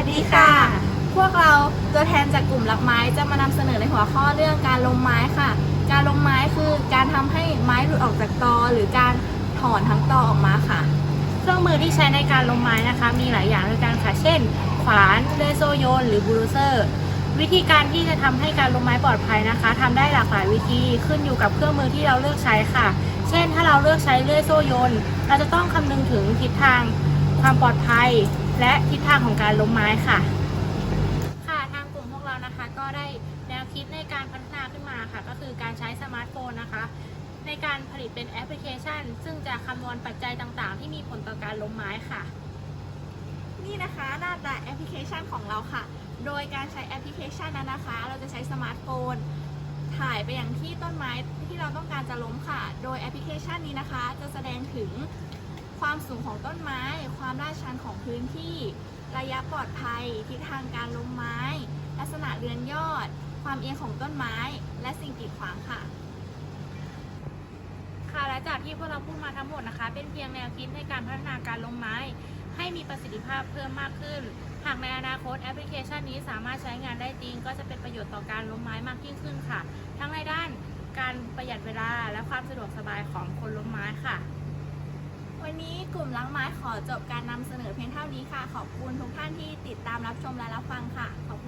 วัสดีค่ะ พวกเราตัวแทนจากกลุ่มรักไม้จะมานำเสนอในหัวข้อเรื่องการลงไม้ค่ะ การลงไม้คือการทำให้ไม้หลุดออกจากตอ หรือการถอนทั้งตอออกมาค่ะ เครื่องมือที่ใช้ในการลงไม้นะคะ มีหลายอย่างด้วยกันค่ะ เช่น ขวานเลโซโยน หรือบูลเซอร์ วิธีการที่จะทำให้การลงไม้ปลอดภัยนะคะ ทำได้หลากหลายวิธีขึ้นอยู่กับเครื่องมือที่เราเลือกใช้ค่ะ เช่น ถ้าเราเลือกใช้เลื่อยโซ่โยน เราจะต้องคำนึงถึงทิศทาง ความปลอดภัย และทิศทางของการล้มไม้ค่ะ ค่ะทางกลุ่มพวกเรานะคะ ก็ได้แนวคิดในการพัฒนาขึ้นมาค่ะ ก็คือการใช้สมาร์ทโฟนนะคะ ในการผลิตเป็นแอปพลิเคชัน ซึ่งจะคำนวณปัจจัยต่างๆ ที่มีผลต่อการล้มไม้ค่ะ นี่นะคะหน้าตาแอปพลิเคชันของเราค่ะ โดยการใช้แอปพลิเคชันนั้นนะคะ เราจะใช้สมาร์ทโฟนถ่ายไปอย่างที่ต้นไม้ที่เราต้องการจะล้มค่ะ โดยแอปพลิเคชันนี้นะคะ จะแสดงถึง ความสูงของต้นไม้ ความลาดชันของพื้นที่ ระยะปลอดภัย ทิศทางการล้มไม้ ลักษณะเรือนยอด ความเอียงของต้นไม้ และสิ่งกีดขวางค่ะ ค่ะและจากที่พวกเราพูดมาทั้งหมดนะคะ เป็นเพียงแนวคิดในการพัฒนาการล้มไม้ ให้มีประสิทธิภาพเพิ่มมากขึ้น หากในอนาคตแอปพลิเคชันนี้สามารถใช้งานได้จริง ก็จะเป็นประโยชน์ต่อการล้มไม้มากยิ่งขึ้นค่ะ ทั้งในด้านการประหยัดเวลาและความสะดวกสบายของคนล้มไม้ค่ะ กลุ่มล้างไม้ขอจบการนำเสนอเพียงเท่านี้ค่ะ ขอบคุณทุกท่านที่ติดตามรับชมและรับฟังค่ะ ขอบคุณ